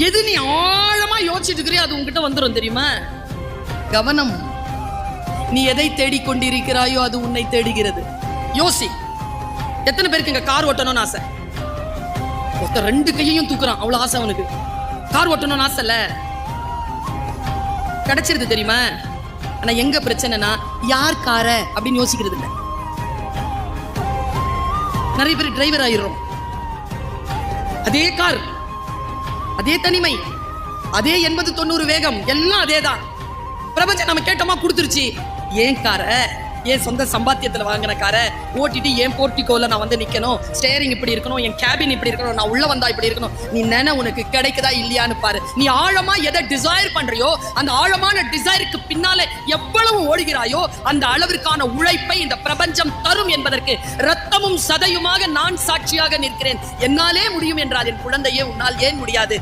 எது நீ ஆழமா யோசிச்சுட்டு இருக்கிறியோ அது உங்ககிட்ட வந்துடும் தெரியுமா? கவனம். நீ எதை தேடிக் கொண்டிருக்கிறாயோ அது உன்னை தேடுகிறது. யோசி. எத்தனை பேருக்கு இங்க கார் ஓட்டணும்னு ஆசை? ஒருத்தர் ரெண்டு கையையும் தூக்குறான். அவ்வளவு ஆசை அவனுக்கு. கார் ஓட்டணும்னு ஆசை இல்ல. கிடைச்சிருது தெரியுமா? ஆனா எங்க பிரச்சனைனா யார் கார அப்படின்னு யோசிக்கிறது இல்லை. நிறைய பேர் டிரைவர் ஆயிடுறோம். அதே கார். அதே தனிமை அதே எண்பது தொண்ணூறு வேகம் எல்லாம் அதேதான். பிரபஞ்சம் நம்ம கேட்டோமா கொடுத்துருச்சு. ஏன் கார? ஏன் சொந்த சம்பாத்தியத்தில் வாங்கின காரை ஓட்டிட்டு ஏன் போர்ட்டிகோவில் நான் வந்து நிற்கணும் ஸ்டேரிங் இப்படி இருக்கணும் என் கேபின் இப்படி இருக்கணும் நான் உள்ளே வந்தால் இப்படி இருக்கணும். நீ நினை உனக்கு கிடைக்குதா இல்லையான்னு பாரு. நீ ஆழமாக எதை டிசைர் பண்ணுறியோ அந்த ஆழமான டிசைருக்கு பின்னாலே எவ்வளவு ஓடுகிறாயோ அந்த அளவிற்கான உழைப்பை இந்த பிரபஞ்சம் தரும் என்பதற்கு ரத்தமும் சதையுமாக நான் சாட்சியாக நிற்கிறேன். என்னாலே முடியும் என்றால் என் குழந்தையே உன்னால் ஏன் முடியாது?